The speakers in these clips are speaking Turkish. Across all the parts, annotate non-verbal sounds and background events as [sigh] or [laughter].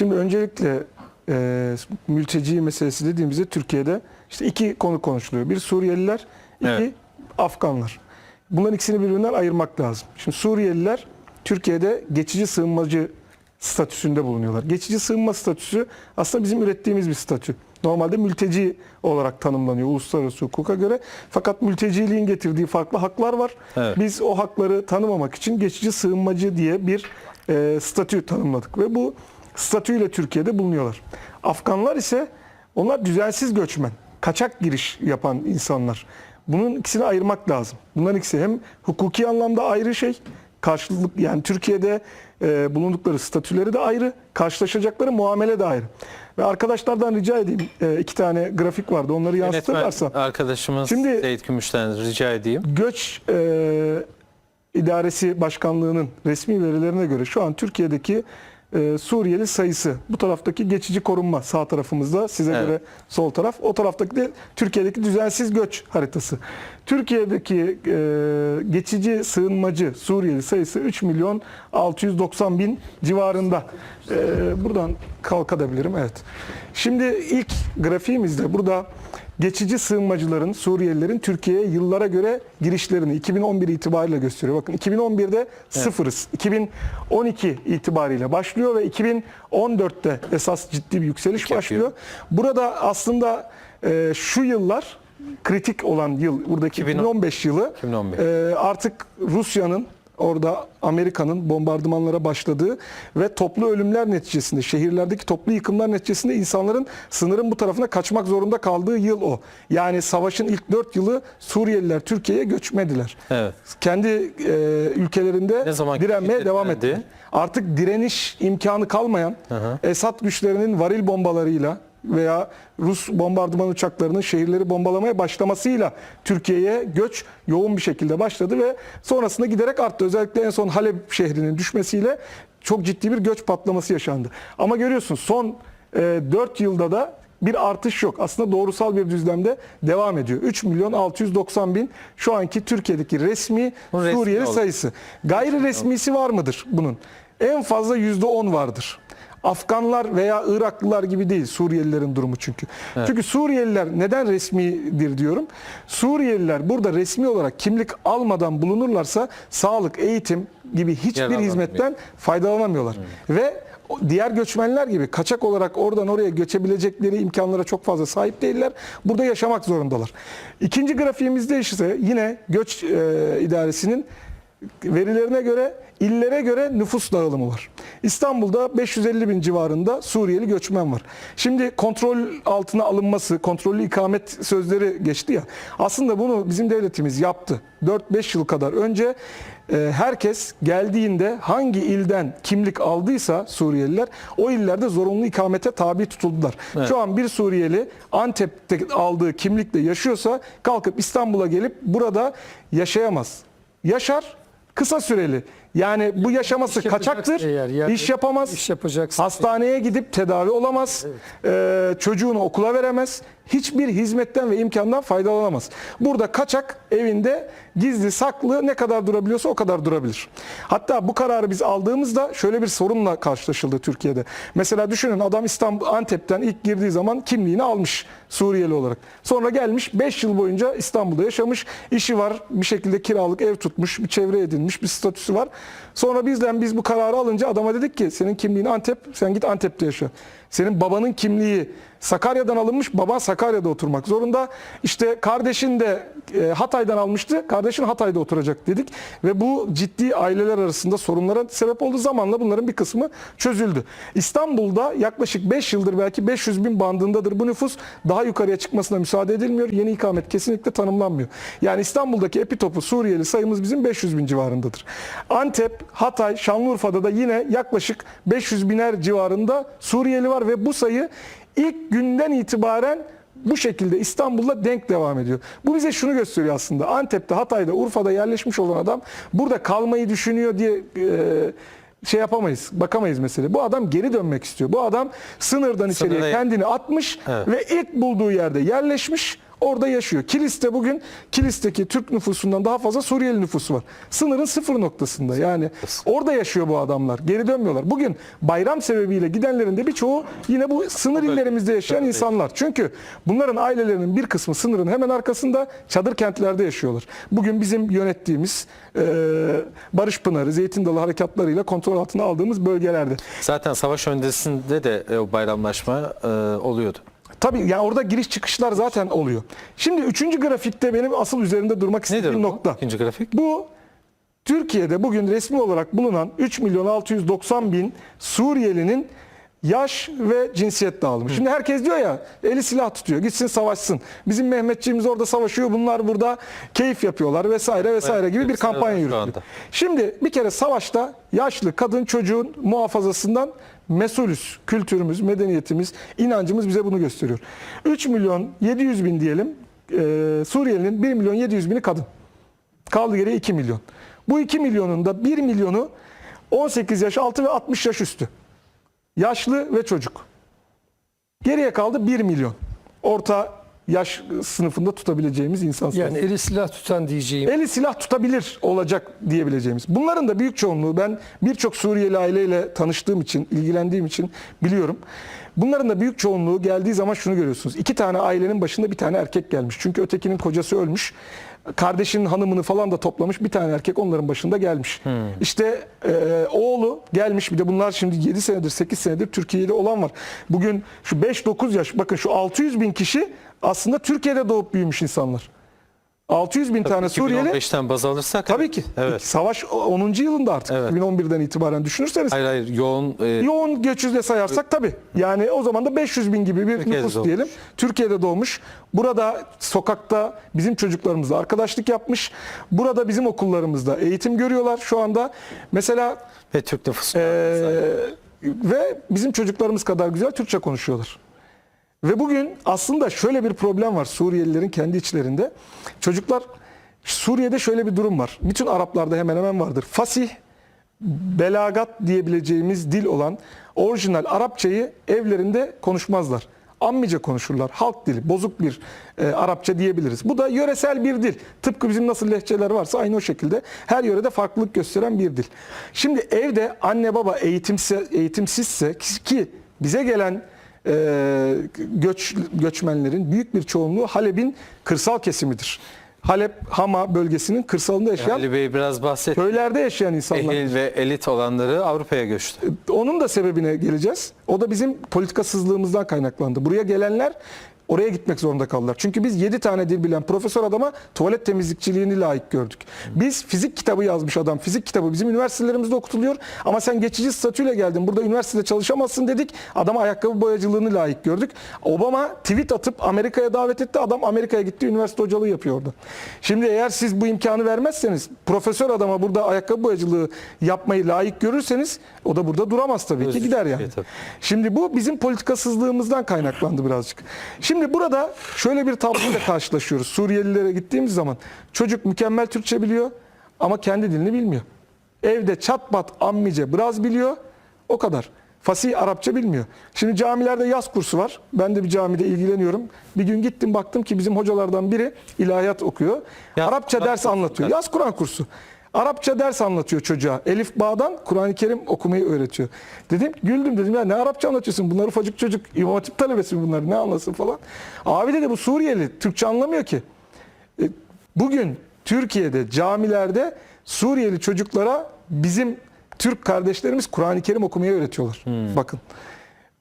Şimdi öncelikle e, mülteci meselesi dediğimizde Türkiye'de işte iki konu konuşuluyor. Bir Suriyeliler, iki Evet. Afganlar. Bunların ikisini birbirinden ayırmak lazım. Şimdi Suriyeliler Türkiye'de geçici sığınmacı statüsünde bulunuyorlar. Geçici sığınma statüsü aslında bizim ürettiğimiz bir statü. Normalde mülteci olarak tanımlanıyor uluslararası hukuka göre. Fakat mülteciliğin getirdiği farklı haklar var. Evet. Biz o hakları tanımamak için geçici sığınmacı diye bir e, statü tanımladık ve bu statüyle Türkiye'de bulunuyorlar. Afganlar ise onlar düzensiz göçmen, kaçak giriş yapan insanlar. Bunun ikisini ayırmak lazım. Bunların ikisi hem hukuki anlamda ayrı şey, karşılık yani Türkiye'de e, bulundukları statüleri de ayrı, karşılaşacakları muamele de ayrı. Ve arkadaşlardan rica edeyim e, iki tane grafik vardı onları Yönetmen yansıtırlarsa. arkadaşımız Şimdi- Seyit Gümüş'ten rica edeyim. Göç e, İdaresi Başkanlığı'nın resmi verilerine göre şu an Türkiye'deki e, Suriyeli sayısı bu taraftaki geçici korunma sağ tarafımızda size Evet. göre sol taraf o taraftaki de Türkiye'deki düzensiz göç haritası. Türkiye'deki e, geçici sığınmacı Suriyeli sayısı 3 milyon 690 bin civarında. E, buradan kalkabilirim evet. Şimdi ilk grafiğimizde burada geçici sığınmacıların, Suriyelilerin Türkiye'ye yıllara göre girişlerini 2011 itibariyle gösteriyor. Bakın 2011'de sıfırız. 2012 itibariyle başlıyor ve 2014'te esas ciddi bir yükseliş yapıyor. başlıyor. Burada aslında e, şu yıllar kritik olan yıl, buradaki 2010 2015 yılı 2011. e, artık Rusya'nın orada Amerika'nın bombardımanlara başladığı ve toplu ölümler neticesinde, şehirlerdeki toplu yıkımlar neticesinde insanların sınırın bu tarafına kaçmak zorunda kaldığı yıl o. Yani savaşın ilk 4 yılı Suriyeliler Türkiye'ye göçmediler. Evet. Kendi e, ülkelerinde Ne zaman direnmeye devam ettiler. Artık direniş imkanı kalmayan hı. Esad güçlerinin varil bombalarıyla veya Rus bombardıman uçaklarının şehirleri bombalamaya başlamasıyla Türkiye'ye göç yoğun bir şekilde başladı ve sonrasında giderek arttı. Özellikle en son Halep şehrinin düşmesiyle çok ciddi bir göç patlaması yaşandı. Ama görüyorsun son e, 4 yılda da bir artış yok. Aslında doğrusal bir düzlemde devam ediyor. 3 milyon 690 bin şu anki Türkiye'deki resmi resmi Suriyeli olarak. sayısı. Gayri resmisi var mıdır bunun? En fazla %10 vardır. Afganlar veya Iraklılar gibi değil Suriyelilerin durumu çünkü. Çünkü Suriyeliler neden resmidir diyorum. Suriyeliler burada resmi olarak kimlik almadan bulunurlarsa sağlık, eğitim gibi hiçbir hizmetten faydalanamıyorlar. Ve o- diğer göçmenler gibi kaçak olarak oradan oraya göçebilecekleri imkanlara çok fazla sahip değiller. Burada yaşamak zorundalar. İkinci grafiğimizde ise yine göç e, idaresinin verilerine göre illere göre nüfus dağılımı var. İstanbul'da 550 bin civarında Suriyeli göçmen var. Şimdi kontrol altına alınması, kontrollü ikamet sözleri geçti ya. Aslında bunu bizim devletimiz yaptı. 4-5 yıl kadar önce e, herkes geldiğinde hangi ilden kimlik aldıysa Suriyeliler o illerde zorunlu ikamete tabi tutuldular. Evet. Şu an bir Suriyeli Antep'te aldığı kimlikle yaşıyorsa kalkıp İstanbul'a gelip burada yaşayamaz. Yaşar kısa süreli. Yani bu yaşaması İş kaçaktır. eğer, yani iş yapamaz. iş yapacaksın. Hastaneye gidip tedavi olamaz. Ee, çocuğunu okula veremez. Hiçbir hizmetten ve imkandan faydalanamaz. Burada kaçak evinde gizli saklı ne kadar durabiliyorsa o kadar durabilir. Hatta bu kararı biz aldığımızda şöyle bir sorunla karşılaşıldı Türkiye'de. Mesela düşünün adam İstanbul Antep'ten ilk girdiği zaman kimliğini almış Suriyeli olarak. Sonra gelmiş 5 yıl boyunca İstanbul'da yaşamış. işi var. Bir şekilde kiralık ev tutmuş, bir çevre edinmiş, bir statüsü var. Sonra bizden biz bu kararı alınca adama dedik ki senin kimliğin Antep, sen git Antep'te yaşa. Senin babanın kimliği Sakarya'dan alınmış, baban Sakarya'da oturmak zorunda. İşte kardeşin de e, Hatay'dan almıştı, kardeşin Hatay'da oturacak dedik. Ve bu ciddi aileler arasında sorunlara sebep oldu. Zamanla bunların bir kısmı çözüldü. İstanbul'da yaklaşık 5 yıldır belki 500 bin bandındadır bu nüfus. Daha yukarıya çıkmasına müsaade edilmiyor. Yeni ikamet kesinlikle tanımlanmıyor. Yani İstanbul'daki epitopu Suriyeli sayımız bizim 500 bin civarındadır. Antep, Hatay, Şanlıurfa'da da yine yaklaşık 500 biner civarında Suriyeli var ve bu sayı ilk günden itibaren bu şekilde İstanbul'da denk devam ediyor. Bu bize şunu gösteriyor aslında. Antep'te, Hatay'da, Urfa'da yerleşmiş olan adam burada kalmayı düşünüyor diye e, şey yapamayız, bakamayız mesele. Bu adam geri dönmek istiyor. Bu adam sınırdan içeriye Sınıra- kendini atmış Evet. ve ilk bulduğu yerde yerleşmiş. Orada yaşıyor. Kilis'te bugün Kilis'teki Türk nüfusundan daha fazla Suriyeli nüfusu var. Sınırın sıfır noktasında. Yani orada yaşıyor bu adamlar. Geri dönmüyorlar. Bugün bayram sebebiyle gidenlerin de birçoğu yine bu sınır illerimizde yaşayan insanlar. Çünkü bunların ailelerinin bir kısmı sınırın hemen arkasında çadır kentlerde yaşıyorlar. Bugün bizim yönettiğimiz e, Barış Pınarı, Zeytin Dalı harekatlarıyla kontrol altına aldığımız bölgelerde. Zaten savaş öncesinde de e, o bayramlaşma e, oluyordu. Tabii yani orada giriş çıkışlar zaten oluyor. Şimdi üçüncü grafikte benim asıl üzerinde durmak Nedir istediğim bu? nokta. İkinci grafik. Bu Türkiye'de bugün resmi olarak bulunan 3 milyon 690 bin Suriyelinin yaş ve cinsiyet dağılımı. Şimdi herkes diyor ya eli silah tutuyor gitsin savaşsın. Bizim Mehmetçiğimiz orada savaşıyor bunlar burada keyif yapıyorlar vesaire vesaire Evet, gibi bir kampanya yürütüyor. Şimdi bir kere savaşta yaşlı kadın çocuğun muhafazasından mesulüz. Kültürümüz, medeniyetimiz, inancımız bize bunu gösteriyor. 3 milyon 700 bin diyelim e, Suriyelinin 1 milyon 700 bini kadın. Kaldı geriye 2 milyon. Bu 2 milyonun da 1 milyonu 18 yaş altı ve 60 yaş üstü. Yaşlı ve çocuk. Geriye kaldı 1 milyon. Orta yaş sınıfında tutabileceğimiz insan sayısı. Yani eli silah tutan diyeceğim. Eli silah tutabilir olacak diyebileceğimiz. Bunların da büyük çoğunluğu ben birçok Suriyeli aileyle tanıştığım için, ilgilendiğim için biliyorum. Bunların da büyük çoğunluğu geldiği zaman şunu görüyorsunuz. İki tane ailenin başında bir tane erkek gelmiş. Çünkü ötekinin kocası ölmüş. Kardeşinin hanımını falan da toplamış. Bir tane erkek onların başında gelmiş. İşte e, oğlu gelmiş. Bir de bunlar şimdi 7 senedir, 8 senedir Türkiye'de olan var. Bugün şu 5-9 yaş, bakın şu 600 bin kişi aslında Türkiye'de doğup büyümüş insanlar. 600 bin tane Suriyeli 2015'ten baz alırsak Tabii ki. Evet. Savaş 10. yılında artık. Evet. 2011'den itibaren düşünürseniz. Hayır hayır yoğun e, Yoğun göçüzle sayarsak tabii. Yani o zaman da 500 bin gibi bir Türkiye'de nüfus doğmuş. diyelim. Türkiye'de doğmuş. Burada sokakta bizim çocuklarımızla arkadaşlık yapmış. Burada bizim okullarımızda eğitim görüyorlar şu anda. Mesela ve Türk nüfusu. ee, ve bizim çocuklarımız kadar güzel Türkçe konuşuyorlar. Ve bugün aslında şöyle bir problem var Suriyelilerin kendi içlerinde. Çocuklar Suriye'de şöyle bir durum var. Bütün Araplarda hemen hemen vardır. Fasih, belagat diyebileceğimiz dil olan orijinal Arapçayı evlerinde konuşmazlar. Ammice konuşurlar. Halk dili, bozuk bir e, Arapça diyebiliriz. Bu da yöresel bir dil. Tıpkı bizim nasıl lehçeler varsa aynı o şekilde her yörede farklılık gösteren bir dil. Şimdi evde anne baba eğitimse, eğitimsizse ki bize gelen e, göç göçmenlerin büyük bir çoğunluğu Halep'in kırsal kesimidir. Halep, Hama bölgesinin kırsalında yaşayan, Ali Bey biraz bahsetti. köylerde yaşayan insanlar. Ehil ve elit olanları Avrupa'ya göçtü. Onun da sebebine geleceğiz. O da bizim politikasızlığımızdan kaynaklandı. Buraya gelenler oraya gitmek zorunda kaldılar. Çünkü biz 7 tane dil bilen profesör adama tuvalet temizlikçiliğini layık gördük. Biz fizik kitabı yazmış adam. Fizik kitabı bizim üniversitelerimizde okutuluyor. Ama sen geçici statüyle geldin. Burada üniversitede çalışamazsın dedik. Adama ayakkabı boyacılığını layık gördük. Obama tweet atıp Amerika'ya davet etti. Adam Amerika'ya gitti. Üniversite hocalığı yapıyor orada. Şimdi eğer siz bu imkanı vermezseniz profesör adama burada ayakkabı boyacılığı yapmayı layık görürseniz o da burada duramaz tabii ki Özür gider yani. dilerim, tabii. Şimdi bu bizim politikasızlığımızdan kaynaklandı birazcık. Şimdi burada şöyle bir tabloyla [coughs] karşılaşıyoruz. Suriyelilere gittiğimiz zaman çocuk mükemmel Türkçe biliyor ama kendi dilini bilmiyor. Evde çat bat ammice biraz biliyor o kadar. Fasih Arapça bilmiyor. Şimdi camilerde yaz kursu var. Ben de bir camide ilgileniyorum. Bir gün gittim baktım ki bizim hocalardan biri ilahiyat okuyor. Yaz Arapça Kur'an ders kursu. anlatıyor. Yaz Kur'an kursu. Arapça ders anlatıyor çocuğa. Elif Bağ'dan Kur'an-ı Kerim okumayı öğretiyor. Dedim güldüm dedim ya ne Arapça anlatıyorsun? Bunlar ufacık çocuk. İmam Hatip talebesi bunlar ne anlasın falan. Abi dedi bu Suriyeli Türkçe anlamıyor ki. E, Bugün Türkiye'de camilerde Suriyeli çocuklara bizim Türk kardeşlerimiz Kur'an-ı Kerim okumayı öğretiyorlar. Bakın.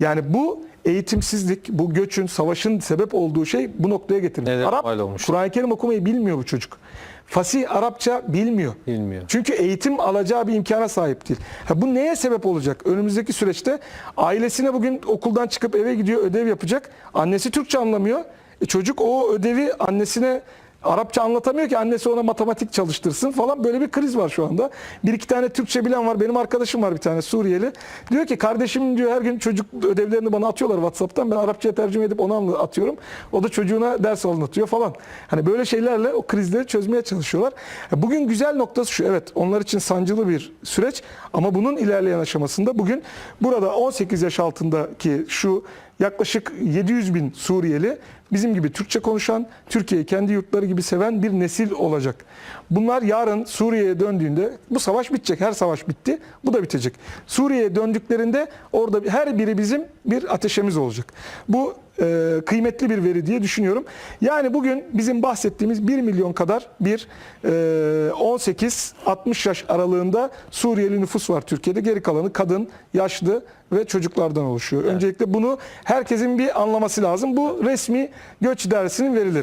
Yani bu eğitimsizlik, bu göçün, savaşın sebep olduğu şey bu noktaya getirmiş. Neden Arap? Kur'an-ı Kerim okumayı bilmiyor bu çocuk. Fasih Arapça bilmiyor. Bilmiyor. Çünkü eğitim alacağı bir imkana sahip değil. Ha, bu neye sebep olacak? Önümüzdeki süreçte ailesine bugün okuldan çıkıp eve gidiyor ödev yapacak. Annesi Türkçe anlamıyor. E, çocuk o ödevi annesine Arapça anlatamıyor ki annesi ona matematik çalıştırsın falan böyle bir kriz var şu anda. Bir iki tane Türkçe bilen var. Benim arkadaşım var bir tane Suriyeli. Diyor ki kardeşim diyor her gün çocuk ödevlerini bana atıyorlar WhatsApp'tan. Ben Arapçaya tercüme edip anla- atıyorum. O da çocuğuna ders anlatıyor falan. Hani böyle şeylerle o krizleri çözmeye çalışıyorlar. Bugün güzel noktası şu. Evet onlar için sancılı bir süreç ama bunun ilerleyen aşamasında bugün burada 18 yaş altındaki şu yaklaşık 700 bin Suriyeli bizim gibi Türkçe konuşan, Türkiye'yi kendi yurtları gibi seven bir nesil olacak. Bunlar yarın Suriye'ye döndüğünde bu savaş bitecek. Her savaş bitti. Bu da bitecek. Suriye'ye döndüklerinde orada her biri bizim bir ateşemiz olacak. Bu e, kıymetli bir veri diye düşünüyorum. Yani bugün bizim bahsettiğimiz 1 milyon kadar bir e, 18-60 yaş aralığında Suriyeli nüfus var Türkiye'de. Geri kalanı kadın, yaşlı ve çocuklardan oluşuyor. Öncelikle bunu herkesin bir anlaması lazım. Bu resmi göç idaresinin verileri.